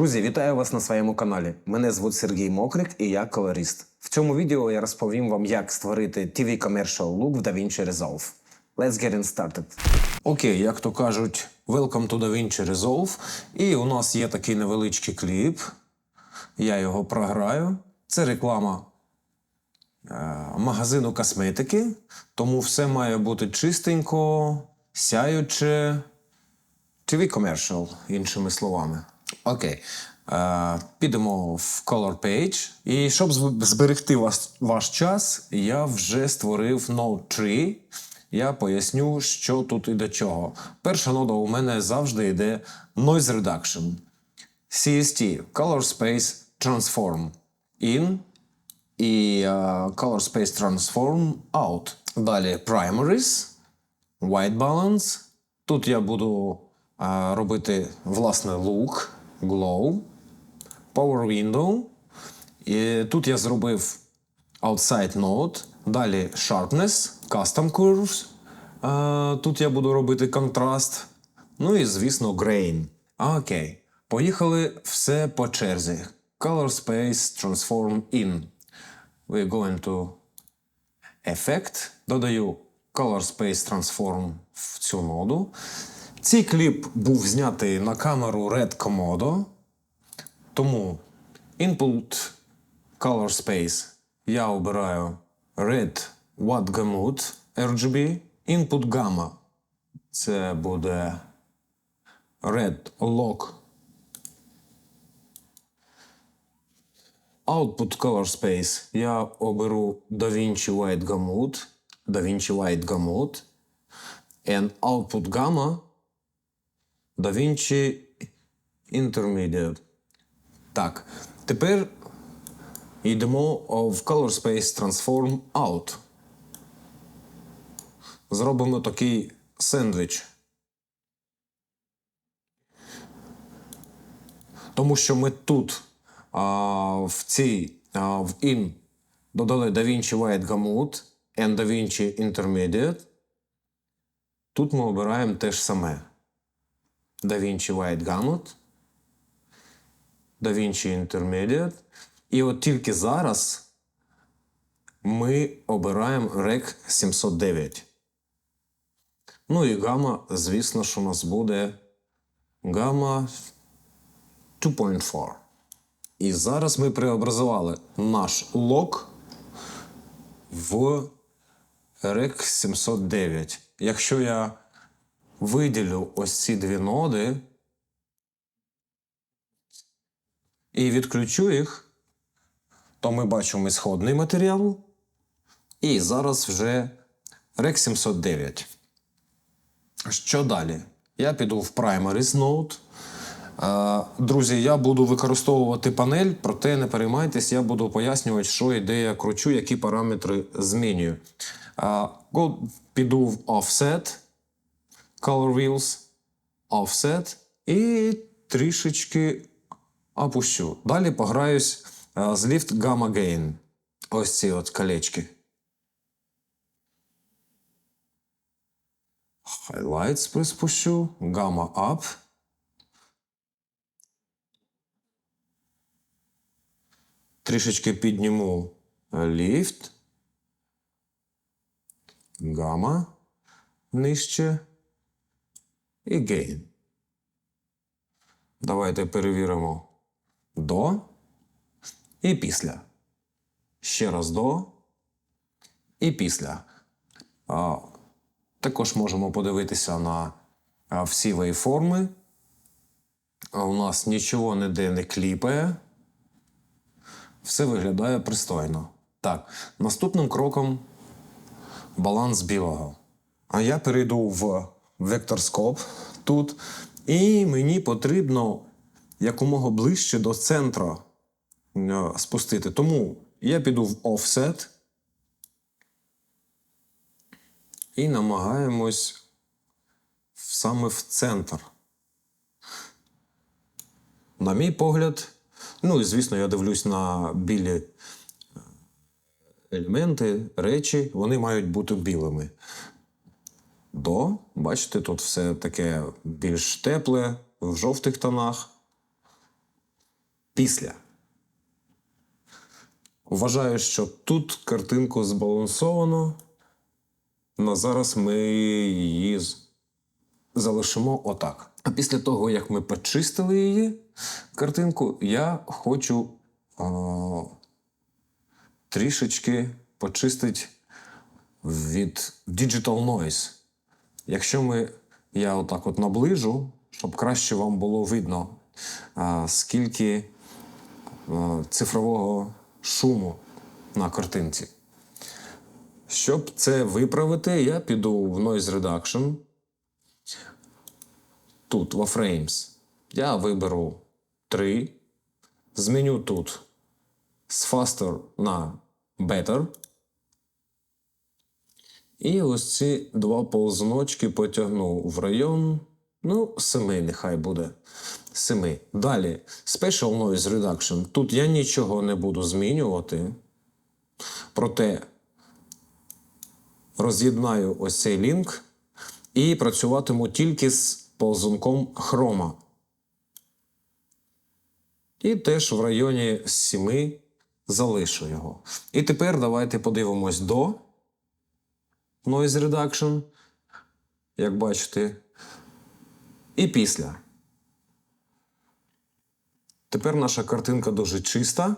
Друзі, вітаю вас на своєму каналі. Мене звуть Сергій Мокрик і я колорист. В цьому відео я розповім вам, як створити TV Commercial Look в DaVinci Resolve. Let's get it started. Окей, як то кажуть, welcome to DaVinci Resolve. І у нас є такий невеличкий кліп. Я його програю. Це реклама е, магазину косметики, тому все має бути чистенько, сяюче. TV Commercial, іншими словами. Окей. Е, підемо в Color Page. І щоб зберегти вас, ваш час, я вже створив Node 3. Я поясню, що тут і до чого. Перша нода у мене завжди йде Noise Reduction. CST Color Space Transform In і е, Color Space Transform Out. Далі Primaries. White Balance. Тут я буду а, робити власне лук, glow, Power Window. І тут я зробив Outside Node, далі Sharpness, Custom Curves. Тут я буду робити контраст. Ну і, звісно, Grain. Окей. Поїхали все по черзі. Color Space Transform In. We're going to Effect. Додаю Color Space Transform в цю ноду. Цей кліп був знятий на камеру Red Komodo. Тому Input Color Space я обираю Red What Gamut RGB. Input Gamma це буде Red Lock. Output Color Space я оберу DaVinci White Gamut. DaVinci White Gamut. And Output Gamma DaVinci Intermediate. Так. Тепер йдемо в Color Space Transform Out. Зробимо такий сендвіч. Тому що ми тут а, в цій а, в in додали DaVinci White Gamut and DaVinci Intermediate. Тут ми обираємо те ж саме. DaVinci White Gamut, DaVinci Intermediate. І от тільки зараз ми обираємо Rec 709. Ну і гама, звісно, що у нас буде гама 2.4. І зараз ми преобразували наш лог в REC 709. Якщо я виділю ось ці дві ноди і відключу їх, то ми бачимо ісходний матеріал. І зараз вже REC 709. Що далі? Я піду в Primaries Node. Друзі, я буду використовувати панель, проте не переймайтесь, я буду пояснювати, що і де я кручу, які параметри змінюю. Піду в Offset, Color Wheels, Offset і трішечки опущу. Далі пограюсь е, з Lift Gamma Gain. Ось ці от колечки. Highlights приспущу, Gamma Up. Трішечки підніму е, ліфт. Гама нижче. І гейн. Давайте перевіримо до і після. Ще раз до і після. Також можемо подивитися на всі вейформи. У нас нічого ніде не кліпає. Все виглядає пристойно. Так, наступним кроком баланс білого. А я перейду в векторскоп тут, і мені потрібно якомога ближче до центру е, спустити. Тому я піду в offset і намагаємось саме в центр. На мій погляд, ну і звісно, я дивлюсь на білі е, елементи, речі, вони мають бути білими. До, бачите, тут все таке більш тепле, в жовтих тонах. після. Вважаю, що тут картинку збалансовано. На зараз ми її залишимо отак. А після того, як ми почистили її картинку, я хочу а, трішечки почистити від Digital Noise. Якщо ми, я отак от наближу, щоб краще вам було видно, скільки цифрового шуму на картинці. Щоб це виправити, я піду в Noise Reduction. Тут, во Frames. Я виберу 3. Зміню тут з Faster на Better. І ось ці два ползуночки потягну в район. Ну, 7 нехай буде. 7. Далі Special Noise Reduction. Тут я нічого не буду змінювати. Проте роз'єднаю ось цей лінк і працюватиму тільки з ползунком хрома. І теж в районі 7 залишу його. І тепер давайте подивимось до Noise Reduction, як бачите, і після. Тепер наша картинка дуже чиста.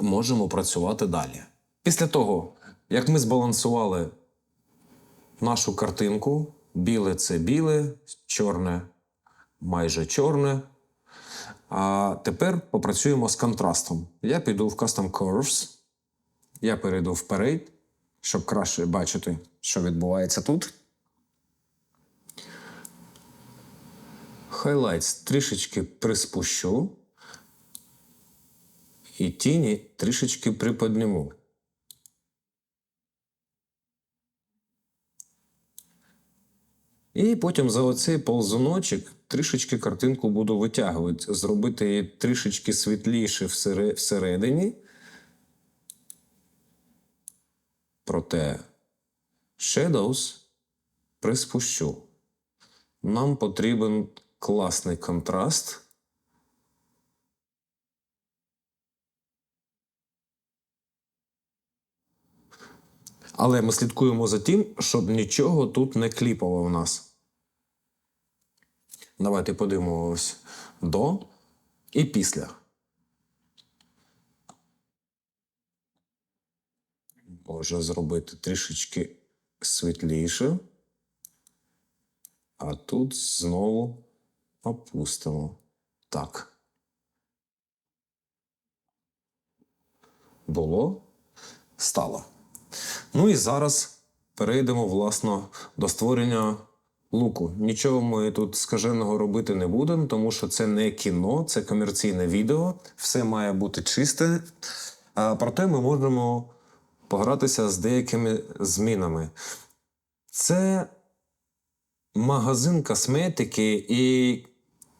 Можемо працювати далі. Після того, як ми збалансували нашу картинку, біле це біле, чорне майже чорне. А тепер попрацюємо з контрастом. Я піду в Custom Curves. Я перейду вперед, щоб краще бачити, що відбувається тут. Highlights трішечки приспущу. І тіні трішечки приподниму. І потім за оцей ползуночок трішечки картинку буду витягувати, зробити її трішечки світліше всередині. Проте Shadows приспущу. Нам потрібен класний контраст. Але ми слідкуємо за тим, щоб нічого тут не кліпало в нас. Давайте подивимось до і після. Може зробити трішечки світліше. А тут знову опустимо. Так. Було, стало. Ну і зараз перейдемо власно до створення луку. Нічого ми тут скаженого робити не будемо, тому що це не кіно, це комерційне відео. Все має бути чисте. А, проте ми можемо погратися з деякими змінами. Це магазин косметики і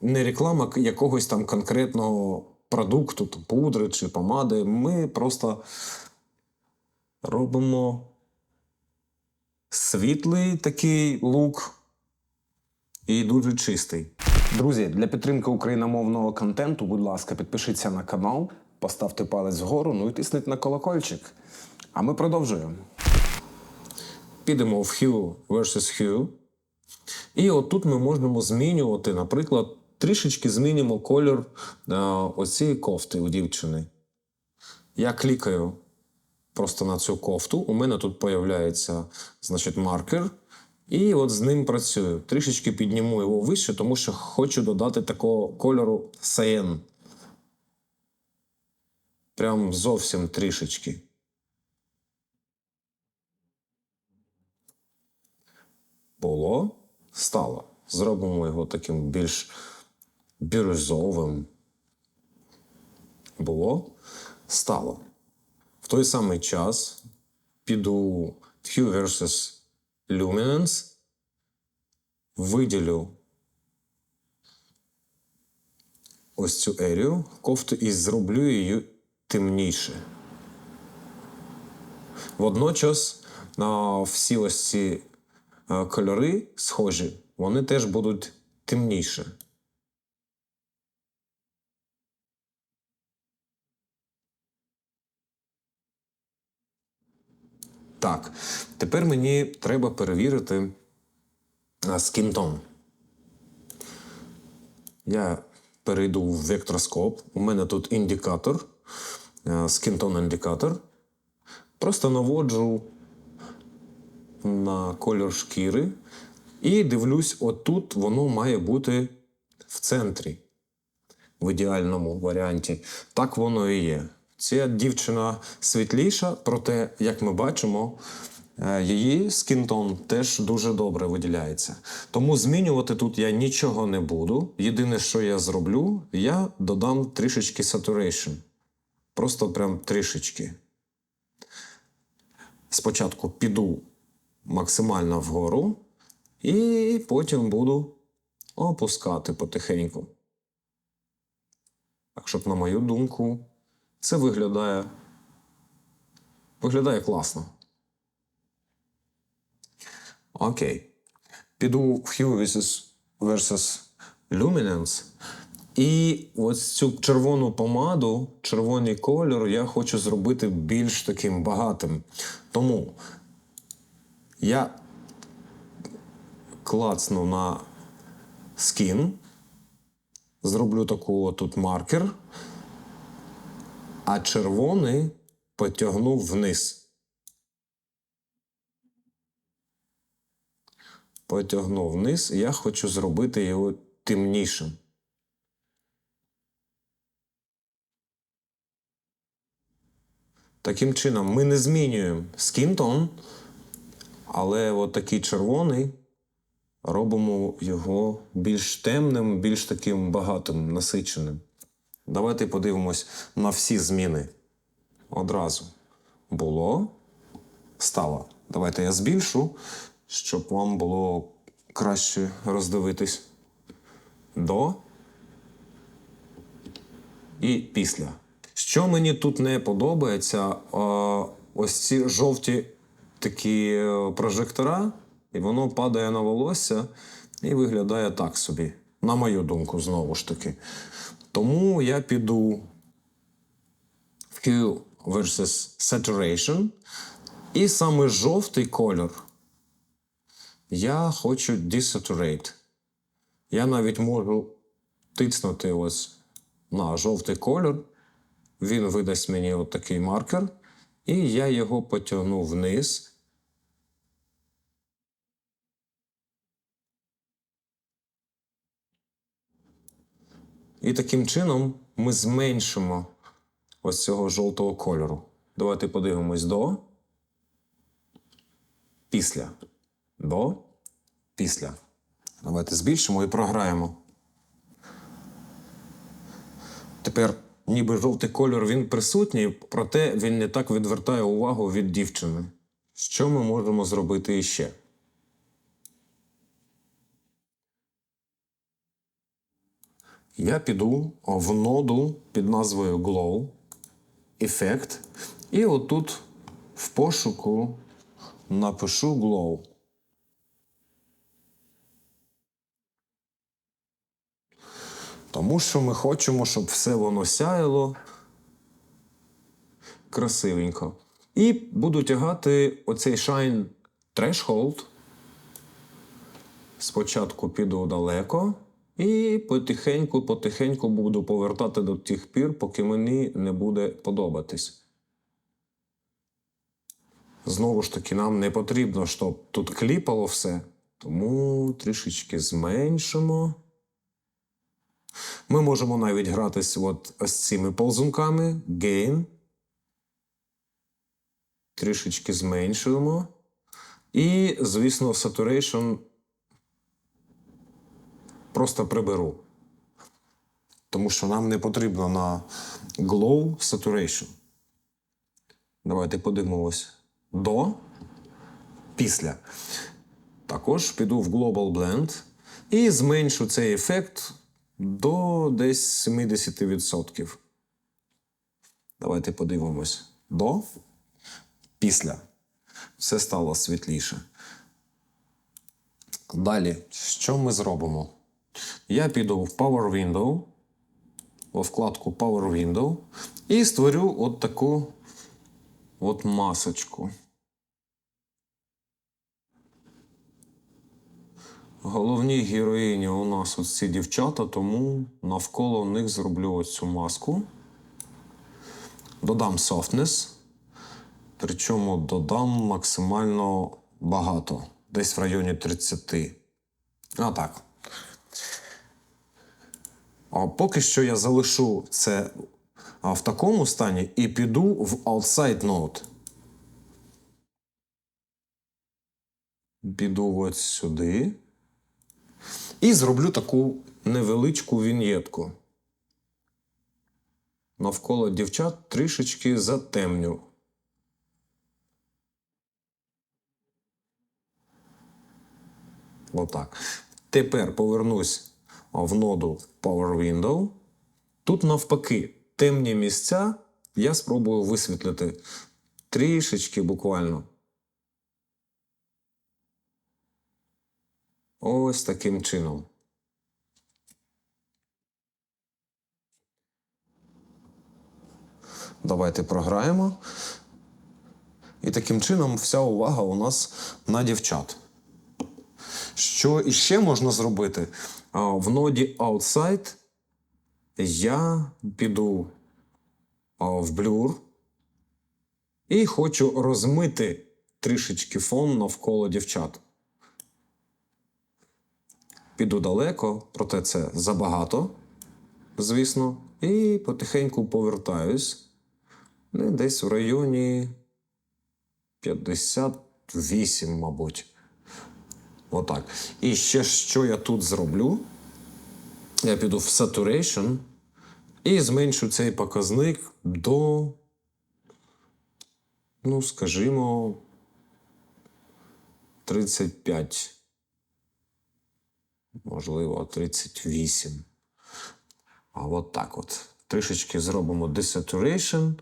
не реклама якогось там конкретного продукту, там, пудри чи помади. Ми просто робимо світлий такий лук і дуже чистий. Друзі, для підтримки україномовного контенту, будь ласка, підпишіться на канал, поставте палець вгору, ну і тисніть на колокольчик. А ми продовжуємо. Підемо в Hue versus Hue. І отут ми можемо змінювати, наприклад, трішечки змінимо кольор е, оцієї кофти у дівчини. Я клікаю просто на цю кофту. У мене тут появляється значить, маркер. І от з ним працюю. Трішечки підніму його вище, тому що хочу додати такого кольору cyan. Прям зовсім трішечки. Було, стало. Зробимо його таким більш бірюзовим. Було, стало. В той самий час піду Hue versus Luminance, виділю ось цю ерію кофту і зроблю її темніше. Водночас а, всі ось ці Е, кольори схожі, вони теж будуть темніші. Так, тепер мені треба перевірити е, скінтон. Я перейду в вектроскоп. У мене тут індикатор, е, скінтон індикатор. Просто наводжу на кольор шкіри і дивлюсь, отут воно має бути в центрі, в ідеальному варіанті. Так воно і є. Ця дівчина світліша, проте, як ми бачимо, е, її скінтон теж дуже добре виділяється. Тому змінювати тут я нічого не буду. Єдине, що я зроблю, я додам трішечки saturation. Просто прям трішечки. Спочатку піду максимально вгору, і потім буду опускати потихеньку. Так, щоб, на мою думку, це виглядає. Виглядає класно. Окей. Піду в Hue versus, Luminance. І ось цю червону помаду, червоний кольор, я хочу зробити більш таким багатим. Тому я клацну на скін, зроблю таку тут маркер, а червоний потягну вниз. Потягну вниз, і я хочу зробити його темнішим. Таким чином, ми не змінюємо скінтон, але от такий червоний робимо його більш темним, більш таким багатим, насиченим. Давайте подивимось на всі зміни. Одразу було, стало. Давайте я збільшу, щоб вам було краще роздивитись. До і після. Що мені тут не подобається, ось ці жовті такі е, прожектора, і воно падає на волосся і виглядає так собі. На мою думку, знову ж таки. Тому я піду в Hue versus Saturation. І саме жовтий кольор я хочу desaturate. Я навіть можу тиснути ось на жовтий кольор. Він видасть мені от такий маркер, і я його потягну вниз. І таким чином ми зменшимо ось цього жовтого кольору. Давайте подивимось до. Після. До. Після. Давайте збільшимо і програємо. Тепер, ніби жовтий кольор він присутній, проте він не так відвертає увагу від дівчини. Що ми можемо зробити іще? Я піду в ноду під назвою Glow, ефект, і отут в пошуку напишу Glow. Тому що ми хочемо, щоб все воно сяяло красивенько. І буду тягати оцей Shine Threshold. Спочатку піду далеко і потихеньку-потихеньку буду повертати до тих пір, поки мені не буде подобатись. Знову ж таки, нам не потрібно, щоб тут кліпало все. Тому трішечки зменшимо. Ми можемо навіть гратись от ось цими ползунками. Gain. Трішечки зменшуємо. І, звісно, saturation просто приберу. Тому що нам не потрібно на glow saturation. Давайте подивимось до, після. Також піду в Global Blend і зменшу цей ефект до десь 70%. Давайте подивимось до, після. Все стало світліше. Далі, що ми зробимо? Я піду в Power Window, во вкладку Power Window і створю от таку от масочку. Головні героїні у нас ось ці дівчата, тому навколо них зроблю ось цю маску. Додам softness. Причому додам максимально багато. Десь в районі 30. А так. Поки що я залишу це в такому стані і піду в outside node. Піду ось сюди. І зроблю таку невеличку віньєтку. Навколо дівчат трішечки затемню. Отак. Тепер повернусь в ноду Power Window. Тут навпаки, темні місця я спробую висвітлити трішечки буквально. Ось таким чином. Давайте програємо. І таким чином вся увага у нас на дівчат. Що іще можна зробити? В ноді Outside я піду в блюр і хочу розмити трішечки фон навколо дівчат. Піду далеко, проте це забагато, звісно, і потихеньку повертаюсь. Ну, Десь в районі 58, мабуть. Отак. І ще що я тут зроблю? Я піду в Saturation і зменшу цей показник до, ну, скажімо, 35. Можливо, 38. А от так от. Трішечки зробимо desaturation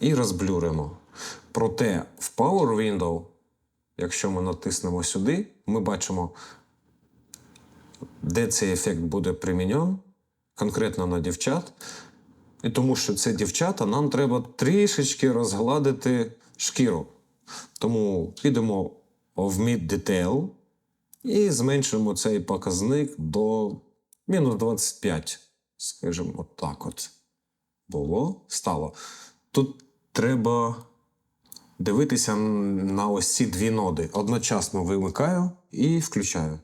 і розблюримо. Проте в Power Window, якщо ми натиснемо сюди, ми бачимо, де цей ефект буде примінен, конкретно на дівчат. І тому що це дівчата, нам треба трішечки розгладити шкіру. Тому підемо в Mid Detail і зменшимо цей показник до мінус 25. Скажімо, так от. Було, стало. Тут треба дивитися на ось ці дві ноди. Одночасно вимикаю і включаю.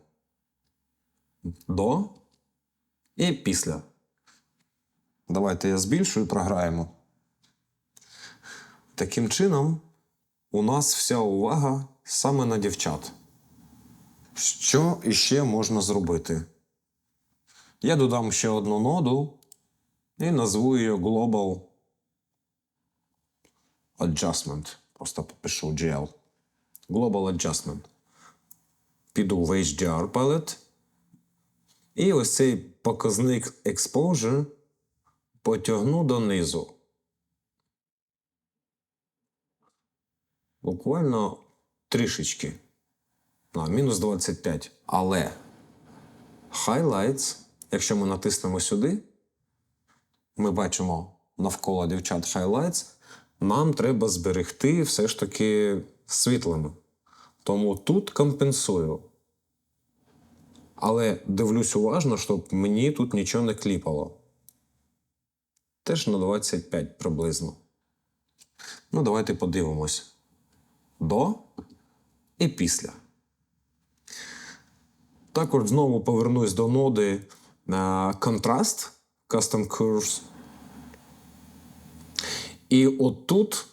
До і після. Давайте я збільшую, програємо. Таким чином, у нас вся увага саме на дівчат. Що іще можна зробити? Я додам ще одну ноду і назву її Global Adjustment. Просто попишу GL. Global Adjustment. Піду в HDR Palette. І ось цей показник Exposure потягну донизу. Буквально трішечки. На мінус 25. Але Highlights, якщо ми натиснемо сюди, ми бачимо навколо дівчат Highlights, нам треба зберегти все ж таки світлими. Тому тут компенсую. Але дивлюсь уважно, щоб мені тут нічого не кліпало. Теж на 25 приблизно. Ну, давайте подивимось. До і після. Також знову повернусь до ноди контраст Custom Curves. І отут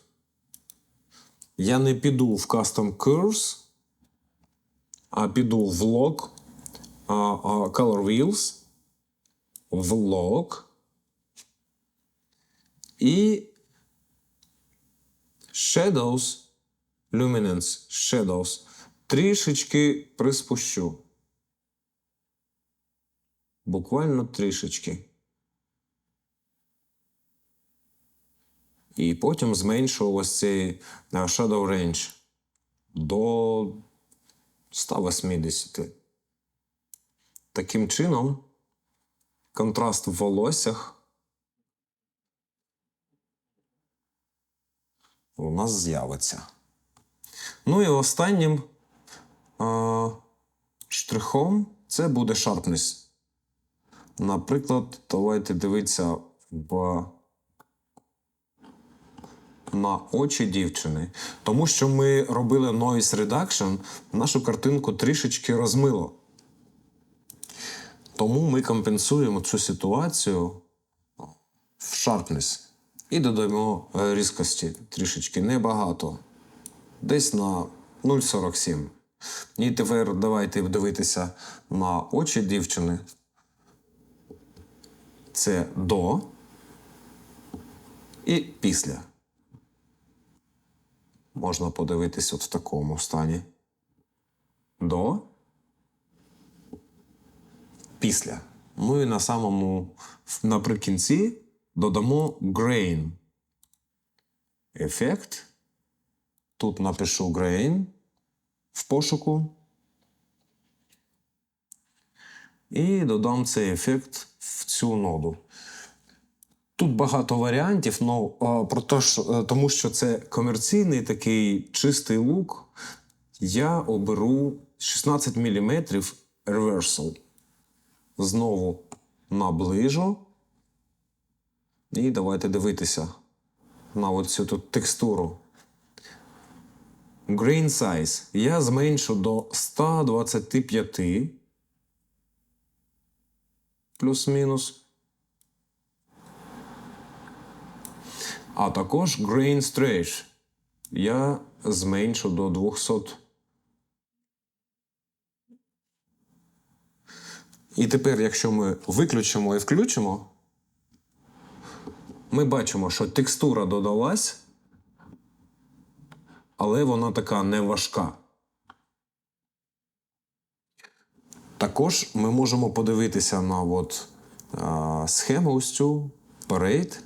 я не піду в Custom Curves, а піду в Log а, а, Color Wheels, в Log і Shadows, Luminance, Shadows трішечки приспущу. Буквально трішечки. І потім зменшу ось цей е, Shadow Range до 180. Таким чином, контраст в волоссях у нас з'явиться. Ну і останнім е, штрихом це буде sharpness. Наприклад, давайте дивитися в... на очі дівчини. Тому що ми робили noise reduction, нашу картинку трішечки розмило. Тому ми компенсуємо цю ситуацію в sharpness. І додаємо е, різкості трішечки небагато. Десь на 0,47. І тепер давайте дивитися на очі дівчини. Це до і після. Можна подивитись от в такому стані. До. Після. Ну і на самому наприкінці додамо grain. Ефект. Тут напишу grain в пошуку. І додам цей ефект в цю ноду. Тут багато варіантів, а, про те, що, е, тому що це комерційний такий чистий лук. Я оберу 16 мм reversal. Знову наближу. І давайте дивитися на оцю тут текстуру. Grain size. Я зменшу до 125. Плюс-мінус. А також Grain Stretch. Я зменшу до 200. І тепер, якщо ми виключимо і включимо, ми бачимо, що текстура додалась, але вона така не важка. Також ми можемо подивитися на от, а, схему ось цю Parade.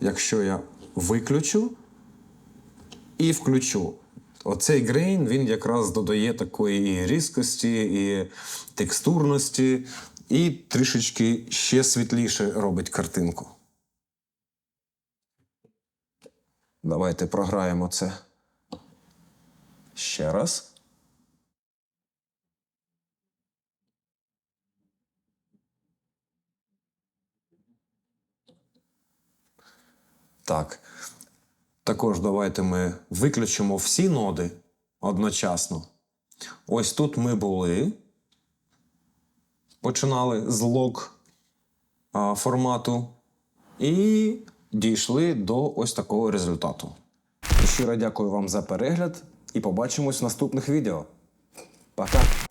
Якщо я виключу і включу. Оцей грейн він якраз додає такої і різкості, і текстурності, і трішечки ще світліше робить картинку. Давайте програємо це ще раз. Так. Також давайте ми виключимо всі ноди одночасно. Ось тут ми були. Починали з лог формату і дійшли до ось такого результату. Щиро дякую вам за перегляд і побачимось в наступних відео. Пока!